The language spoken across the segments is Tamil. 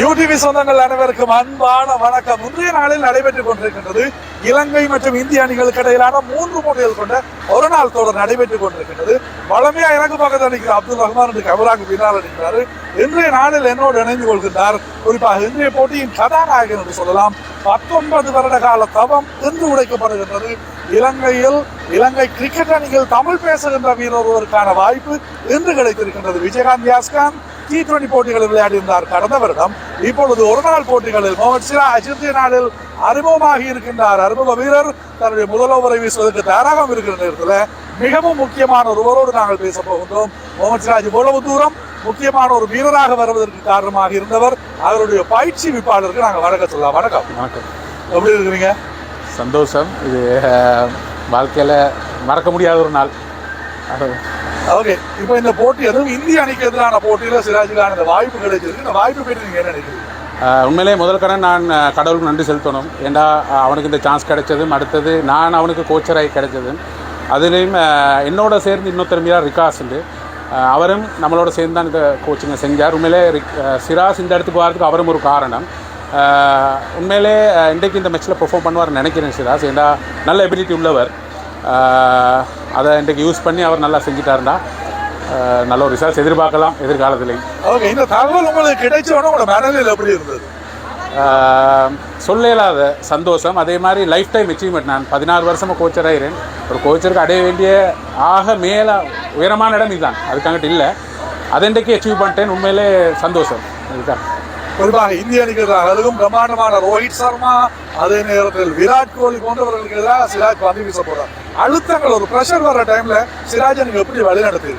யூடிவி சொந்தங்கள் அனைவருக்கும் அன்பான வணக்கம். இன்றைய நாளில் நடைபெற்றுக் கொண்டிருக்கின்றது இலங்கை மற்றும் இந்திய அணிகளுக்கு இடையிலான மூன்று போட்டிகள் கொண்ட ஒரு நாள் தொடர் நடைபெற்றுக் கொண்டிருக்கின்றது. வளமையா எனக்கு பக்கத்தில் நிற்கிற அப்துல் ரஹ்மான் என்று பின்னால் நிற்கிறாரு இன்றைய நாளில் என்னோடு இணைந்து கொள்கின்றார். குறிப்பாக இன்றைய போட்டியின் கதாநாயகன் என்று சொல்லலாம். பத்தொன்பது வருட கால தவம் இன்று உடைக்கப்படுகின்றது. இலங்கையில் இலங்கை கிரிக்கெட் அணியில் தமிழ் பேசுகின்ற வீரர் ஒருவருக்கான வாய்ப்பு இன்று கிடைத்திருக்கின்றது. விஜயகாந்த் யாஸ்கான் டி டுவெண்டி போட்டிகளில் விளையாடியிருந்தார் கடந்த வருடம். இப்பொழுது ஒரு நாள் போட்டிகளில் முகமது சிராஜ் இன்றைய நாளில் அறிமுகமாகி இருக்கின்றார். அறிமுக வீரர் தன்னுடைய முதல் ஓவரை வீசுவதற்கு தயாராக இருக்கிற நேரத்தில் மிகவும் முக்கியமான ஒருவரோடு நாங்கள் பேச போகின்றோம். முகமது சிராஜ் இவ்வளவு தூரம் முக்கியமான ஒரு வீரராக வருவதற்கு காரணமாக இருந்தவர். அவருடைய பயிற்சி விப்பாளருக்கு நாங்கள் வணக்கம் சொல்லலாம். வணக்கம். வணக்கம். எப்படி இருக்கிறீங்க? சந்தோஷம். இது வாழ்க்கையில் மறக்க முடியாத ஒரு நாள். ஓகே இப்போ இந்த போட்டி எதுவும் இந்திய அணிக்கு எதிரான போட்டியில சிராஜுக்கான இந்த வாய்ப்பு கிடைச்சிருக்கு. இந்த வாய்ப்பு பற்றி நீங்கள் என்ன நினைக்கிறீங்க? உண்மையிலே முதல் கடன் நான் கடவுளுக்கு நன்றி செலுத்தணும். ஏண்டா அவனுக்கு இந்த சான்ஸ் கிடைச்சதும் அடுத்தது நான் அவனுக்கு கோச்சராகி கிடைச்சதும் அதுலேயும் என்னோட சேர்ந்து இன்னொருத்தர் மீரா ரிகாஸ் உண்டு. அவரும் நம்மளோட சேர்ந்து தான் இந்த கோச்சிங்கை செஞ்சார். உண்மையிலே ரிக்- சிராஸ் இந்த இடத்துக்கு வரதுக்கு அவரும் ஒரு காரணம். உண்மையிலே இன்றைக்கு இந்த மேட்ச்சில் பெர்ஃபார்ம் பண்ணுவார்னு நினைக்கிறேன் சிராஸ். ஏண்டா நல்ல எபிலிட்டி உள்ளவர். அதை இன்றைக்கு யூஸ் பண்ணி அவர் நல்லா செஞ்சிட்டாருண்டா நல்ல ஒரு ரிசல்ட்ஸ் எதிர்பார்க்கலாம் எதிர்காலத்துலேயும் ஓகே இந்த தகவல் உங்களுக்கு கிடைச்ச உடனே உங்களோட மனநிலை எப்படி இருந்தது? சொல்ல சந்தோஷம். அதே மாதிரி லைஃப் டைம் அச்சீவ்மெண்ட் நான் பதினாறு வருஷமாக கோச்சர் ஆகிறேன் ஒரு கோச்சருக்கு அடைய வேண்டிய ஆக மேலே உயரமான இடம் இதுதான். அதுக்காகட்டு இல்லை. அதை இன்றைக்கு அச்சீவ் பண்ணிட்டேன். உண்மையிலே சந்தோஷம். இதுதான். குறிப்பாக இந்திய அணிக்கு அதுவும் பிரம்மாண்டமான ரோஹித் சர்மா அதே நேரத்தில் விராட் கோலி போன்றவர்களுக்கு எதிராக சிராஜ் பந்து வீச அழுத்தங்கள் ஒரு ப்ரெஷர் வர டைமில் சிராஜை நீங்கள் எப்படி வழிநடத்தி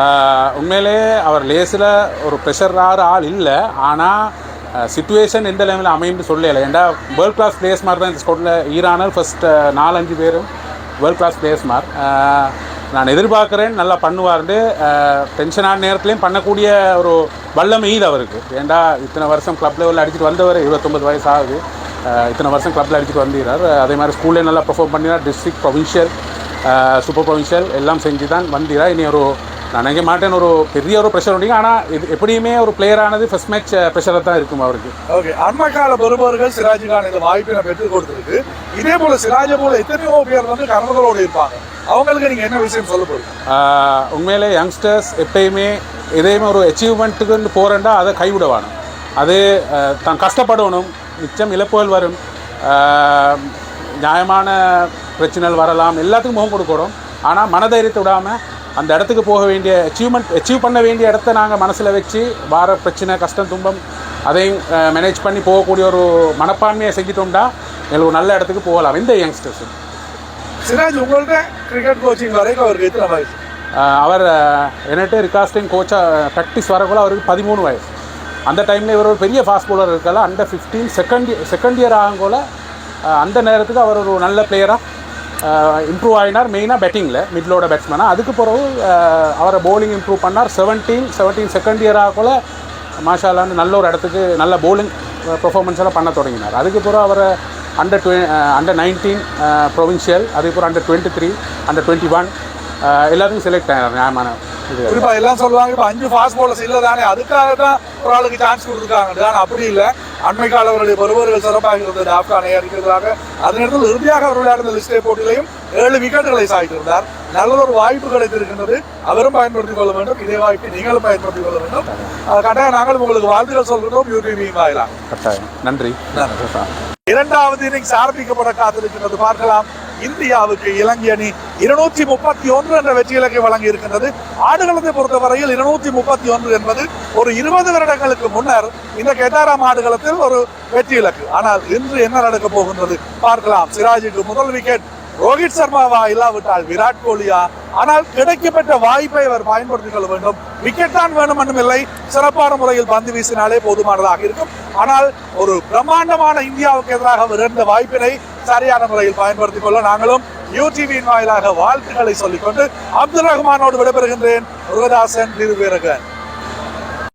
ஆஹ் உண்மையிலே அவர் லேஸில் ஒரு ப்ரெஷர் ஆள் இல்லை. ஆனால் சுச்சுவேஷன் எந்த லெவலில் அமையும்னு சொல்லலை. ஏன்டா வேர்ல்ட் கிளாஸ் பிளேஸ் மாதிரி தான் இந்த ஸ்கோட்டில் ஈரானால் ஃபஸ்ட் நாலஞ்சு பேரும் வேர்ல்ட் கிளாஸ் பிளேஸ் மார் நான் எதிர்பார்க்குறேன் நல்லா பண்ணுவார்னு டென்ஷனான நேரத்துலையும் பண்ணக்கூடிய ஒரு வல்லமை இது அவருக்கு. ஏன்டா இத்தனை வருஷம் கிளப் லெவலில் அடிச்சுட்டு வந்தவர் இருபத்தொம்பது வயசு ஆகுது. இத்தனை வருஷம் கிளப்பில் அடிச்சுட்டு வந்திருக்கார் அதே மாதிரி ஸ்கூல்லே நல்லா பெர்ஃபார்ம் பண்ணினார். டிஸ்ட்ரிக்ட் ப்ரொவின்ஷியல் சூப்பர் ப்ரொவின்ஷியல் எல்லாம் செஞ்சு தான் வந்திரா. இனி ஒரு நான் நினைக்க மாட்டேன் ஒரு பெரிய ஒரு ப்ரெஷர் உண்டிங்க ஆனால் இது எப்படியுமே ஒரு பிளேயர் ஆனது ஃபர்ஸ்ட் மேட்ச் ப்ரெஷராக தான் இருக்கும் அவருக்கு. ஓகே அண்மை கால பெறுபவர்கள் சிராஜுக்கான இந்த வாய்ப்பினை பெற்றுக் கொடுத்திருக்கு. இதே போல சிராஜை போல எத்தனையோ பேர் வந்து கனவுகளோடு இருப்பாங்க. அவங்களுக்கு நீங்க என்ன விஷயம் சொல்ல போறீங்க? ஆஹ் உண்மையிலே யங்ஸ்டர்ஸ் எப்பயுமே எதையுமே ஒரு அச்சீவ்மெண்ட்டுக்கு போகிறேன்டா அதை கைவிட வேணும் அது தான் கஷ்டப்படணும். மிச்சம் இழப்புகள் வரும். நியாயமான பிரச்சனைகள் வரலாம். எல்லாத்துக்கும் முகம் கொடுக்கணும். ஆனால் மனதைரியத்தை விடாமல் அந்த இடத்துக்கு போக வேண்டிய அச்சீவ்மெண்ட் அச்சீவ் பண்ண வேண்டிய இடத்த நாங்கள் மனசில் வச்சு வார பிரச்சனை கஷ்டம் துன்பம் அதையும் மேனேஜ் பண்ணி போகக்கூடிய ஒரு மனப்பான்மையை செஞ்சிட்டோம்னா எங்களுக்கு நல்ல இடத்துக்கு போகலாம். இந்த யங்ஸ்டர்ஸ் சிராஜ் உங்கள்ட்ட கிரிக்கெட் கோச்சிங் வரைக்கும் அவருக்கு எத்தனை வயசு? அவர் என்னட்டு ரிகாஸ்டிங் கோச்சாக ப்ராக்டிஸ் வரக்குள்ள அவருக்கு பதிமூணு வயசு. அந்த டைமில் இவர் ஒரு பெரிய ஃபாஸ்ட் bowler இருக்கல under fifteen second second year ஆகும்போல அந்த நேரத்துக்கு அவர் ஒரு நல்ல பிளேயராக இம்ப்ரூவ் ஆகினார் மெயினாக பேட்டிங்கில் மிட்லோட பேட்ஸ்மேனாக அதுக்கு பிறகு அவரை போலிங் இம்ப்ரூவ் பண்ணார். செவன்டீன் செவன்டீன் செகண்ட் இயர் ஆகக்குள்ள மாஷாலான்னு நல்ல ஒரு இடத்துக்கு நல்ல போலிங் பெர்ஃபார்மன்ஸ் எல்லாம் பண்ண தொடங்கினார். அதுக்கு பிறகு அவரை அண்டர் டுவெ அண்டர் நைன்டீன் ப்ரொவின்ஷியல் அதுக்கப்புறம் under twenty three under twenty one எல்லாத்துக்கும் செலக்ட் ஆகிறார் நியாயமான இது. குறிப்பா எல்லாம் சொல்லுவாங்க இப்ப அஞ்சு ஃபாஸ்ட் பாலர்ஸ் இல்ல தானே அதுக்காக தான் ஒரு ஆளுக்கு சான்ஸ் கொடுத்துருக்காங்க. ஆனா அப்படி இல்ல. அண்மை காலவருடைய பருவர்கள் சிறப்பாக இருந்தது. ஆப்கானை அடிக்கிறதாக அதே நேரத்தில் இறுதியாக அவர் விளையாடுற லிஸ்டே போட்டியிலையும் ஏழு விக்கெட்டுகளை சாய்த்திருந்தார். நல்ல ஒரு வாய்ப்பு கிடைத்திருக்கின்றது. அவரும் பயன்படுத்திக் கொள்ள வேண்டும். இதே வாய்ப்பை நீங்களும் பயன்படுத்திக் கொள்ள வேண்டும். கட்டாயம் நாங்கள் உங்களுக்கு வாழ்த்துக்கள் சொல்கிறோம். யூடிவி வாயிலாக. கட்டாயம். நன்றி. இரண்டாவது இன்னிங்ஸ் ஆரம்பிக்கப்பட காத்திருக்கிறது. பார்க்கலாம். இந்தியாவுக்கு இலங்கை அணி இருநூற்றி முப்பத்தி ஒன்று என்ற வெற்றி இலக்கை வழங்கி இருக்கின்றது ஆடுகளத்தை பொறுத்தவரையில் இருநூற்றி முப்பத்தி ஒன்று என்பது ஒரு இருபது வருடங்களுக்கு முன்னர் இந்த கெட்டாராம் ஆடுகளத்தில் ஒரு வெற்றி இலக்கு ஆனால் இன்று என்ன நடக்க போகின்றது? பார்க்கலாம். சிராஜுக்கு முதல் விக்கெட் ரோஹித் சர்மாவா இல்லாவிட்டால் விராட் கோலியா? ஆனால் கிடைக்கப்பட்ட வாய்ப்பை அவர் பயன்படுத்திக் கொள்ள வேண்டும். விக்கெட் தான் வேணும் என்றுமில்லை சிறப்பான முறையில் பந்து வீசினாலே போதுமானதாக இருக்கும். ஆனால் ஒரு பிரம்மாண்டமான இந்தியாவுக்கு எதிராக விருந்த வாய்ப்பினை சரியான முறையில் பயன்படுத்திக் கொள்ள நாங்களும் யூடிவியின் வாயிலாக வாழ்த்துக்களை சொல்லிக்கொண்டு அப்துல் ரஹ்மானோடு விடைபெறுகின்றேன். முருகதாசன் திருவேரகன்